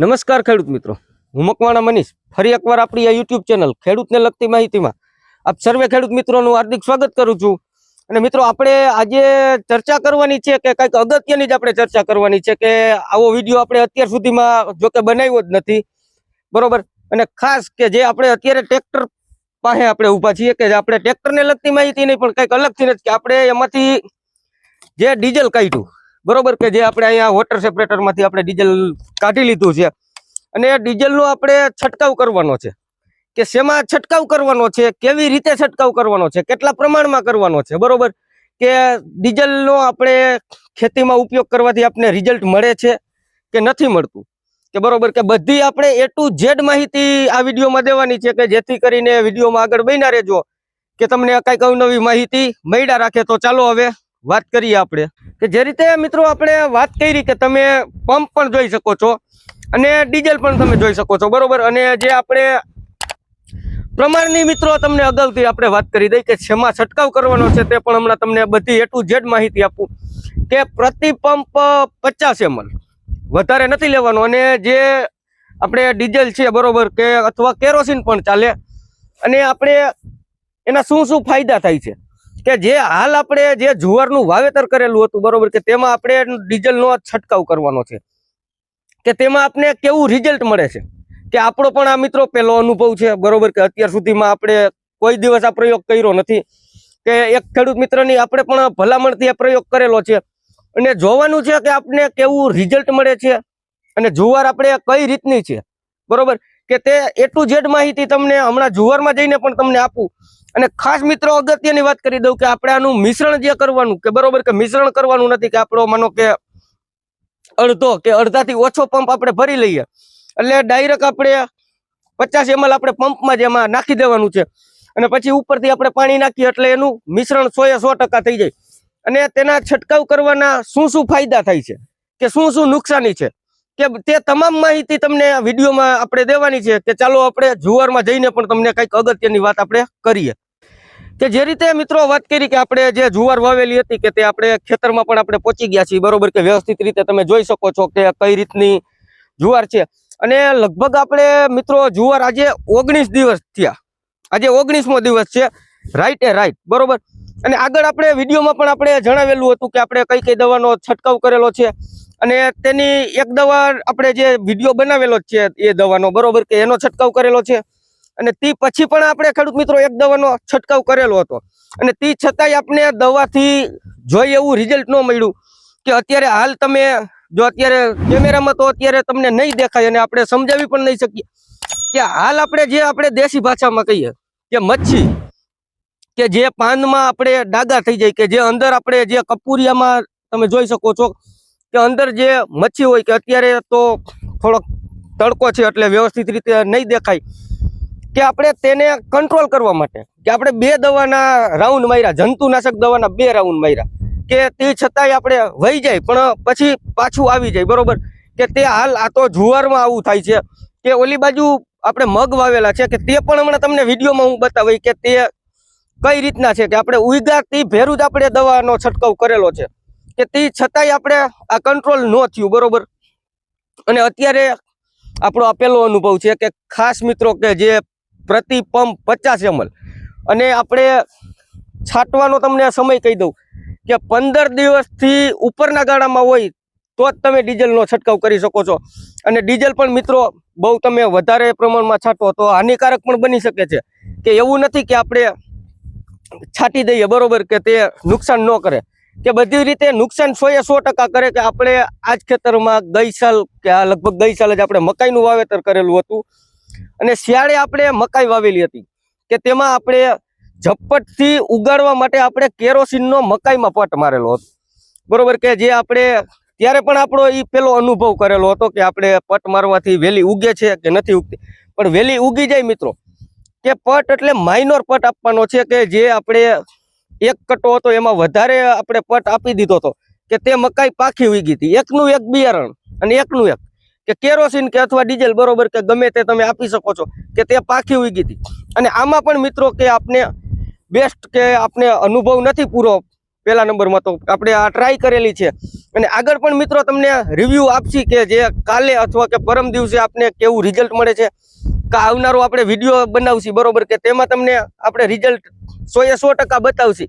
નમસ્કાર ખેડૂત મિત્રો. હું મકવાણા મનીષ. ફરી એકવાર આપણી આ યુટ્યુબ ચેનલ ખેડૂતને લગતી માહિતીમાં આપ સર્વે ખેડૂત મિત્રોનું હાર્દિક સ્વાગત કરું છું. અને મિત્રો, આપણે આજે ચર્ચા કરવાની છે કે કંઈક અગત્યની જ આપણે ચર્ચા કરવાની છે કે આવો વીડિયો આપણે અત્યાર સુધીમાં જો કે બનાવ્યો જ નથી. બરોબર? અને ખાસ કે જે આપણે અત્યારે ટ્રેક્ટર પાસે આપણે ઊભા છીએ કે આપણે ટ્રેક્ટરને લગતી માહિતી નહીં, પણ કંઈક અલગથી નથી કે આપણે એમાંથી જે ડીઝલ કાઢ્યું બરોબર કે જે આપણે અહીંયા વોટર સેપરેટરમાંથી આપણે ડીઝલ કાઢી લીધું છે. અને ડીઝલનો આપણે છંટકાવ કરવાનો છે. કે શેમાં છંટકાવ કરવાનો છે? કેવી રીતે છંટકાવ કરવાનો છે? કેટલા પ્રમાણમાં કરવાનો છે? બરોબર? કે ડીઝલનો આપણે ખેતીમાં ઉપયોગ કરવાથી આપણે રિઝલ્ટ મળે છે કે નથી મળતું? કે બરોબર? કે બધી આપણે એ ટુ ઝેડ માહિતી આ વિડીયોમાં દેવાની છે કે જેથી કરીને વિડીયોમાં આગળ બન્યા રહેજો. કે તમને કંઈક અવનવી માહિતી મળ્યા રાખે તો ચાલો હવે વાત કરીએ આપણે, કે જે રીતે મિત્રો આપણે વાત કરી કે તમે પંપ પણ જોઈ શકો છો અને ડીઝલ પણ તમે જોઈ શકો છો, બરોબર? અને જે આપણે પ્રમાણની મિત્રો તમને અગાઉથી આપણે વાત કરી દઈ કે શેમાં છંટકાવ કરવાનો છે તે પણ હમણાં તમને બધી એ ટુ ઝેડ માહિતી આપું કે પ્રતિ પંપ પચાસ એમએલ વધારે નથી લેવાનો. અને જે આપણે ડીઝલ છે, બરોબર, કે અથવા કેરોસીન પણ ચાલે, અને આપણે એના શું શું ફાયદા થાય છે? કે જે હાલ આપણે જે જુવારનું વાવેતર કરેલું હતું, બરોબર, કે તેમાં આપણે ડીઝલનો છંટકાવ કરવાનો છે. કે તેમાં આપણે કેવું રિઝલ્ટ મળે છે? કે આપણો પણ આ મિત્રો પહેલો અનુભવ છે, બરોબર, કે અત્યાર સુધીમાં આપણે કોઈ દિવસ આ પ્રયોગ કર્યો નથી. કે એક ખેડૂત મિત્રની આપણે પણ ભલામણથી આ પ્રયોગ કરેલો છે. અને જોવાનું છે કે આપણે કેવું રિઝલ્ટ મળે છે? અને જુવાર આપણે કઈ રીતની છે? બરોબર? કે તે એ ટુ ઝેડ માહિતી તમને હમણાં જુવારમાં જઈને પણ તમને આપું. અને ખાસ મિત્રો અગત્યની વાત કરી દઉં કે આપણે આનું મિશ્રણ જે કરવાનું, કે બરોબર કે મિશ્રણ કરવાનું નથી કે આપણો માનો કે અડધો કે અડધાથી ઓછો પંપ આપણે ભરી લઈએ. એટલે ડાયરેક્ટ આપણે પચાસ એમએલ આપણે પંપમાં જ એમાં નાખી દેવાનું છે. અને પછી ઉપરથી આપણે પાણી નાખીએ એટલે એનું મિશ્રણ સો એ સો થઈ જાય. અને તેના છંટકાવ કરવાના શું શું ફાયદા થાય છે? કે શું શું નુકસાની છે? કે તે તમામ માહિતી તમને વિડીયોમાં આપણે દેવાની છે કે ચાલો આપણે જુવારમાં જઈને પણ તમને કંઈક અગત્યની વાત આપણે કરીએ. કે જે રીતે મિત્રો વાત કરી કે આપણે જે જુવાર વાવેલી હતી કે તે આપણે ખેતરમાં પણ આપણે પહોંચી ગયા છીએ, બરોબર કે વ્યવસ્થિત રીતે તમે જોઈ શકો છો કે કઈ રીતની જુવાર છે. અને લગભગ આપણે મિત્રો જુવાર આજે ઓગણીસ દિવસ થયા. આજે ઓગણીસમો દિવસ છે. રાઈટ એ રાઈટ, બરોબર? અને આગળ આપણે વિડીયોમાં પણ આપણે જણાવેલું હતું કે આપણે કઈ કઈ દવાનો છંટકાવ કરેલો છે. અને તેની એક દવા આપણે જે વીડિયો બનાવેલો જ છે, એ દવાનો, બરોબર કે એનો છંટકાવ કરેલો છે. અને તે પછી પણ આપણે ખેડૂત મિત્રો એક દવાનો છંટકાવ કરેલો હતો. અને તે છતાંય આપણે દવાથી જોઈ એવું રિઝલ્ટ ન મળ્યું કે અત્યારે હાલ તમે જો અત્યારે કેમેરામાં તો અત્યારે તમને નહીં દેખાય અને આપણે સમજાવી પણ નહીં શકીએ. કે હાલ આપણે જે આપણે દેશી ભાષામાં કહીએ કે મચ્છી, કે જે પાનમાં આપણે ડાગા થઈ જાય, કે જે અંદર આપણે જે કપૂરિયામાં તમે જોઈ શકો છો કે અંદર જે મચ્છી હોય કે અત્યારે તો થોડોક તડકો છે એટલે વ્યવસ્થિત રીતે નહીં દેખાય, કે આપણે તેને કંટ્રોલ કરવા માટે, કે આપણે બે દવાના રાઉન્ડ માર્યા, જંતુનાશક દવાના બે રાઉન્ડ માર્યા, કે તે છતાંય આપણે વહી જાય, પણ પછી પાછું આવી જાય, બરોબર? કે તે હાલ આ તો જુવારમાં આવું થાય છે, કે ઓલી બાજુ આપણે મગ વાવેલા છે, કે તે પણ હમણાં તમને વિડીયોમાં હું બતાવી કે તે કઈ રીતના છે, કે આપણે ઉઈગાથી ભેરું જ આપણે દવાનો છંટકાવ કરેલો છે. કે તે છતાંય આપણે આ કંટ્રોલ ન થયું, બરોબર? અને અત્યારે આપણો આ પહેલો અનુભવ છે કે ખાસ મિત્રો કે જે પ્રતિ પંપ પચાસ એમલ અને આપણે છાંટવાનો તમને સમય કહી દઉં કે પંદર દિવસથી ઉપરના ગાળામાં હોય તો જ તમે ડીઝલનો છંટકાવ કરી શકો છો. અને ડીઝલ પણ મિત્રો બહુ તમે વધારે પ્રમાણમાં છાંટો તો હાનિકારક પણ બની શકે છે. કે એવું નથી કે આપણે છાંટી દઈએ, બરોબર? કે તે નુકસાન ન કરે. કે બધી રીતે નુકસાન સો એ સો ટકા કરે કે આપણે આ જ ખેતરમાં ગઈ સાલ કે આ લગભગ ગઈ સાલ જ આપણે મકાઈનું વાવેતર કરેલું હતું. અને શિયાળે આપણે મકાઈ વાવેલી હતી. કે તેમાં આપણે ઝપટથી ઉગાડવા માટે આપણે કેરોસીનનો મકાઈમાં પટ મારેલો હતો. બરોબર કે જે આપણે ત્યારે પણ આપણો એ પેલો અનુભવ કરેલો હતો કે આપણે પટ મારવાથી વેલી ઉગે છે કે નથી ઉગતી. પણ વેલી ઉગી જાય મિત્રો. કે પટ એટલે માઇનોર પટ આપવાનો છે કે જે આપણે એક કટો હતો, એમાં વધારે આપણે પટ આપી દીધો હતો કે તે મકાઈ પાખી ઉગી હતી. એકનું એક બિયારણ અને એકનું એક. કે કેરોસીન કે અથવા ડીઝલ બરોબર કે ગમે તે તમે આપી શકો છો કે તે પાખી ઉગી હતી. અને આમાં પણ મિત્રો કે આપને બેસ્ટ કે આપને અનુભવ નથી પૂરો પહેલા નંબરમાં તો આપણે આ ટ્રાય કરેલી છે. અને આગળ પણ મિત્રો તમને રિવ્યૂ આપશી કે જે કાલે અથવા કે પરમ દિવસે આપને કેવું રિઝલ્ટ મળે છે. આવનારો આપણે વીડિયો બનાવશી, બરોબર? કે તેમાં તમને આપણે રિઝલ્ટ સો એ સો ટકા બતાવશી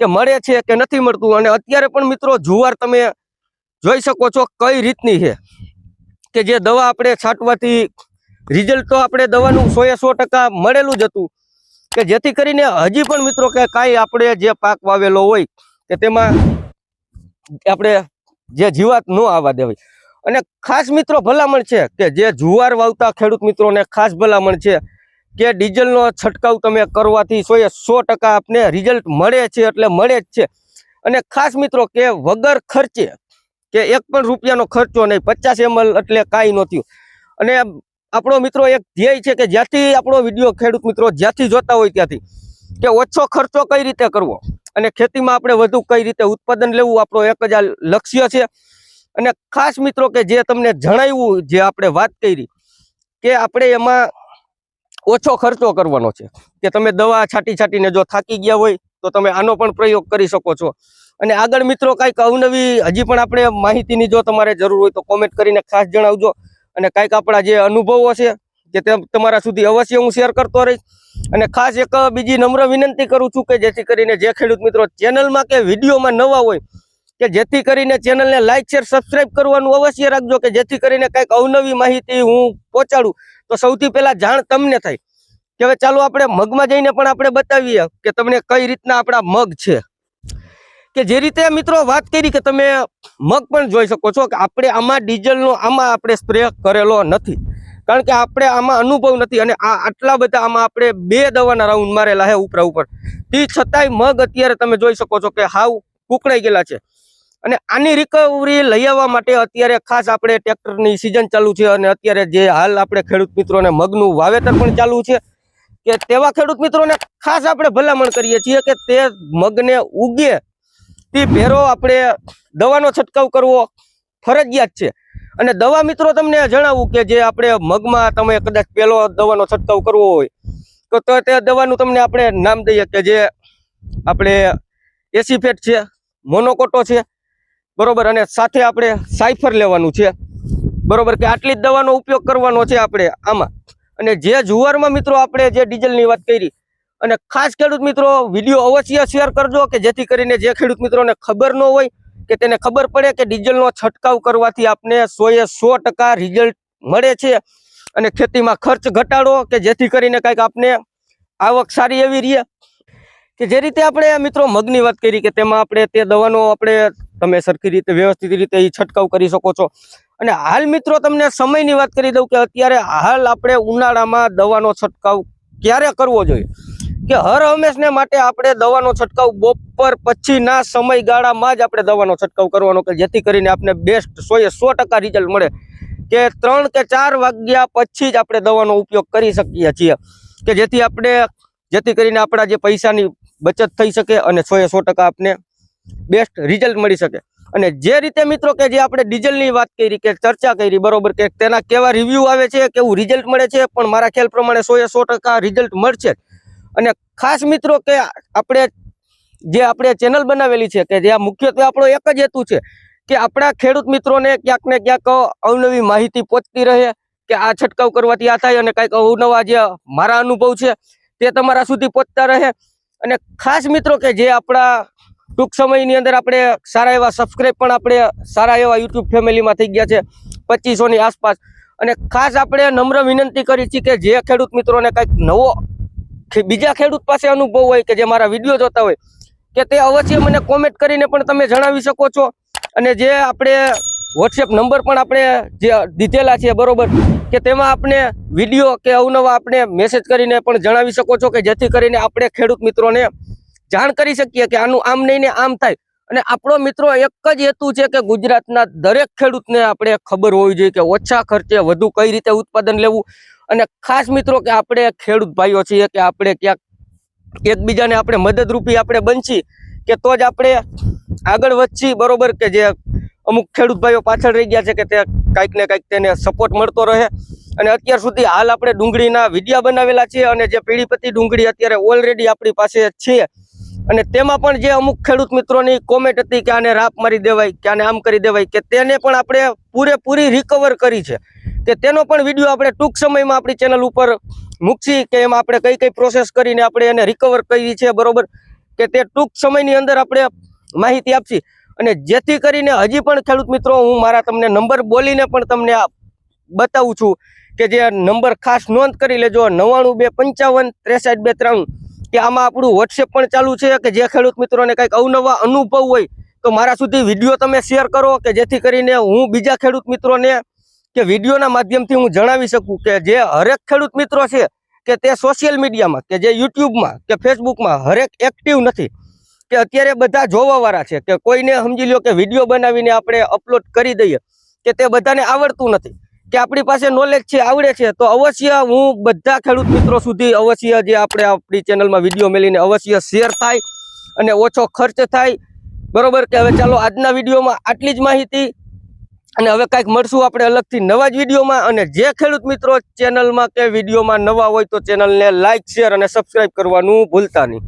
કે મળે છે કે નથી મળતું. અને અત્યારે પણ મિત્રો, જુવાર તમે જોઈ શકો છો કઈ રીતની છે. કે જે દવા આપણે છાંટવાથી રિઝલ્ટ તો આપણે દવાનું સો એ સો ટકા મળેલું જ હતું. કે જેથી કરીને હજી પણ મિત્રો કે કાંઈ આપણે જે પાક વાવેલો હોય, કે તેમાં આપણે જે જીવાત ન આવવા દેવાય. અને ખાસ મિત્રો ભલામણ છે કે જે જુવાર વાવતા ખેડૂત મિત્રોને ખાસ ભલામણ છે કે ડીઝલનો છંટકાવ તમે કરવાથી સો એ સો ટકા આપને રિઝલ્ટ મળે છે એટલે મળે જ છે. અને ખાસ મિત્રો કે વગર ખર્ચે કે એક પણ રૂપિયાનો ખર્ચો નહીં, પચાસ એમએલ એટલે કાંઈ નહોતું અને આપણો મિત્રો એક ધ્યેય છે કે જ્યાંથી આપણો વીડિયો ખેડૂત મિત્રો જ્યાંથી જોતા હોય ત્યાંથી કે ઓછો ખર્ચો કઈ રીતે કરવો અને ખેતીમાં આપણે વધુ કઈ રીતે ઉત્પાદન લેવું આપણો એક જ લક્ષ્ય છે. અને ખાસ મિત્રો કે જે તમને જણાવ્યું, જે આપણે વાત કરી, કે આપણે એમાં ઓછો ખર્ચો કરવાનો છે. કે તમે દવા છાંટી છાંટીને જો થાકી ગયા હોય, તો તમે આનો પણ પ્રયોગ કરી શકો છો. અને આગળ મિત્રો કાંઈક અવનવી, હજી પણ આપણે માહિતીની જો તમારે જરૂર હોય તો કોમેન્ટ કરીને ખાસ જણાવજો. અને કાંઈક આપણા જે અનુભવો છે, કે તમારા સુધી અવશ્ય હું શેર કરતો રહીશ. અને ખાસ એક બીજી નમ્ર વિનંતી કરું છું કે જેથી કરીને જે ખેડૂત મિત્રો ચેનલમાં કે વિડીયોમાં નવા હોય કે જેથી કરીને ચેનલને લાઈક શેર સબસ્ક્રાઇબ કરવાનું અવશ્ય રાખજો કે જેથી કરીને કંઈક અવનવી માહિતી હું પહોંચાડું. તો સૌથી પહેલાં જાણ તમને થાય કે હવે ચાલો આપણે મગમાં જઈને પણ આપણે બતાવીએ કે તમને કઈ રીતના આપણા મગ છે. કે જે રીતે મિત્રો વાત કરી કે તમે મગ પણ જોઈ શકો છો કે આપણે આમાં ડીઝલનો, આમાં આપણે સ્પ્રે કરેલો નથી. કારણ કે આપણે આમાં અનુભવ નથી અને આ આટલા બધા આમાં આપણે બે દવાના રાઉન્ડ મારેલા છે ઉપરા ઉપર. તે છતાંય મગ અત્યારે તમે જોઈ શકો છો કે હાવ કુકડાઈ ગયેલા છે. અને આની રિકવરી લઈ આવવા માટે અત્યારે ખાસ આપણે ટ્રેક્ટરની સિઝન ચાલુ છે અને અત્યારે જે હાલ આપણે ખેડૂત મિત્રોને મગનું વાવેતર પણ ચાલુ છે કે તેવા ખેડૂત મિત્રોને ખાસ આપણે ભલામણ કરીએ છીએ કે તે મગને ઉગે, તે ભેરો આપણે દવાનો છંટકાવ કરવો ફરજિયાત છે. અને દવા મિત્રો તમને જણાવું કે જે આપણે મગમાં તમે કદાચ પહેલો દવાનો છંટકાવ કરવો હોય, તો તો દવાનું તમને આપણે નામ દઈએ કે જે આપણે એસીફેટ છે, મોનોકોટો છે બરોબર, અને સાથે આપણે સાયફર લેવાનું છે. બરોબર, કે આટલી જ દવાનો ઉપયોગ કરવાનો છે આપણે આમાં. અને જે જુવારમાં મિત્રો આપણે જે ડીઝલની વાત કરી, અને ખાસ ખેડૂત મિત્રો, વીડિયો અવશ્ય શેર કરજો, કે જેથી કરીને જે ખેડૂત મિત્રોને ખબર ન હોય, કે તેને ખબર પડે કે ડીઝલનો છંટકાવ કરવાથી આપને સો એ સો રિઝલ્ટ મળે છે. અને ખેતીમાં ખર્ચ ઘટાડો, કે જેથી કરીને કંઈક આપને આવક સારી એવી રહે. કે જે રીતે આપણે મિત્રો મગની વાત કરી કે તેમાં આપણે તે દવાનો આપણે તમે સરખી રીતે વ્યવસ્થિત રીતે એ છંટકાવ કરી શકો છો. અને હાલ મિત્રો તમને સમયની વાત કરી દઉં કે અત્યારે હાલ આપણે ઉનાળામાં દવાનો છંટકાવ ક્યારે કરવો જોઈએ? કે હર હંમેશને માટે આપણે દવાનો છંટકાવ બપોર પછીના સમયગાળામાં જ આપણે દવાનો છંટકાવ કરવાનો કે જેથી કરીને આપણે બેસ્ટ સો એ સો રિઝલ્ટ મળે. કે ત્રણ કે ચાર વાગ્યા પછી જ આપણે દવાનો ઉપયોગ કરી શકીએ છીએ. કે જેથી આપણે, જેથી કરીને આપણા જે પૈસાની બચત થઈ શકે અને સો એ સો ટકા આપને બેસ્ટ રિઝલ્ટ મળી શકે. અને જે રીતે મિત્રો કે જે આપણે ડીઝલની વાત કરી કે ચર્ચા કરી, બરોબર કે તેના કેવા રિવ્યૂ આવે છે, કેવું રિઝલ્ટ મળે છે, પણ મારા ખ્યાલ પ્રમાણે સો એ સો રિઝલ્ટ મળશે અને ખાસ મિત્રો કે આપણે જે આપણે ચેનલ બનાવેલી છે કે જે આ મુખ્યત્વે આપણો એક જ હેતુ છે કે આપણા ખેડૂત મિત્રોને ક્યાંક ને ક્યાંક અવનવી માહિતી પહોંચતી રહે, કે આ છંટકાવ કરવાથી આ થાય અને કંઈક અવનવા જે મારા અનુભવ છે તે તમારા સુધી પહોંચતા રહે. અને ખાસ મિત્રો કે જે આપણા ટૂંક સમયની અંદર આપણે સારા એવા સબસ્ક્રાઈબ પણ આપણે સારા એવા યુટ્યુબ ફેમિલીમાં થઈ ગયા છે પચીસોની આસપાસ. અને ખાસ આપણે નમ્ર વિનંતી કરી છીએ કે જે ખેડૂત મિત્રોને કંઈક નવો બીજા ખેડૂત પાસે અનુભવ હોય કે જે મારા વીડિયો જોતા હોય, કે તે અવશ્ય મને કોમેન્ટ કરીને પણ તમે જણાવી શકો છો. અને જે આપણે વોટ્સએપ નંબર પણ આપણે જે દીધેલા છે બરોબર કે તેમાં આપણે વીડિયો કે અવનવા આપણે મેસેજ કરીને પણ જણાવી શકો છો કે જેથી કરીને આપણે ખેડૂત મિત્રોને જાણ કરી શકીએ કે આનું આમ નહીં ને આમ થાય. અને આપણો મિત્રો એક જ હેતુ છે કે ગુજરાતના દરેક ખેડૂતને આપણે ખબર હોવી જોઈએ કે ઓછા ખર્ચે વધુ કઈ રીતે ઉત્પાદન લેવું. અને ખાસ મિત્રો કે આપણે ખેડૂત ભાઈઓ છીએ કે આપણે ક્યાંક એકબીજાને આપણે મદદરૂપી આપણે બનશી કે તો જ આપણે આગળ વધશી. બરોબર કે જે અમુક ખેડૂત ભાઈઓ પાછળ રહી ગયા છે કે તે કાંઈક ને કાંઈક તેને સપોર્ટ મળતો રહે. અને અત્યાર સુધી હાલ આપણે ડુંગળીના વિડીયા બનાવેલા છે અને જે પીડીપતિ ડુંગળી અત્યારે ઓલરેડી આપણી પાસે છે. અને તેમાં પણ જે અમુક ખેડૂત મિત્રોની કોમેન્ટ હતી કે આને રાપ મારી દેવાય, કે આને આમ કરી દેવાય, કે તેને પણ આપણે પૂરેપૂરી રિકવર કરી છે. કે તેનો પણ વીડિયો આપણે ટૂંક સમયમાં આપણી ચેનલ ઉપર મૂકશી કે એમાં આપણે કઈ કઈ પ્રોસેસ કરીને આપણે એને રિકવર કરી છે, બરોબર? કે તે ટૂંક સમયની અંદર આપણે માહિતી આપશી. અને જેથી કરીને હજી પણ ખેડૂત મિત્રો, હું મારા તમને નંબર બોલીને પણ તમને બતાવું છું કે જે નંબર ખાસ નોંધ કરી લેજો, નવ્વાણું બે પંચાવન ત્રેસઠ બે ત્રણ. કે આમાં આપણું વોટ્સએપ પણ ચાલુ છે કે જે ખેડૂત મિત્રોને કંઈક અવનવા અનુભવ હોય, તો મારા સુધી વીડિયો તમે શેર કરો કે જેથી કરીને હું બીજા ખેડૂત મિત્રોને કે વિડીયોના માધ્યમથી હું જણાવી શકું કે જે હરેક ખેડૂત મિત્રો છે કે તે સોશિયલ મીડિયામાં કે જે યુટ્યુબમાં કે ફેસબુકમાં હરેક એક્ટિવ નથી. કે અત્યારે બધા જોવાવાળા છે કે કોઈને સમજી લ્યો કે વીડિયો બનાવીને આપણે અપલોડ કરી દઈએ કે તે બધાને આવડતું નથી. કે આપણી પાસે નોલેજ છે, આવડે છે, તો અવશ્ય હું બધા ખેડૂત મિત્રો સુધી અવશ્ય જે આપણે આપણી ચેનલમાં વીડિયો મેળીને અવશ્ય શેર થાય અને ઓછો ખર્ચ થાય. બરોબર? કે હવે ચાલો આજના વિડીયોમાં આટલી જ માહિતી અને હવે કાંઈક મળશું આપણે અલગથી નવા જ વિડીયોમાં અને જે ખેડૂત મિત્રો ચેનલમાં કે વિડીયોમાં નવા હોય તો ચેનલને લાઇક શેર અને સબસ્ક્રાઈબ કરવાનું ભૂલતા નહીં.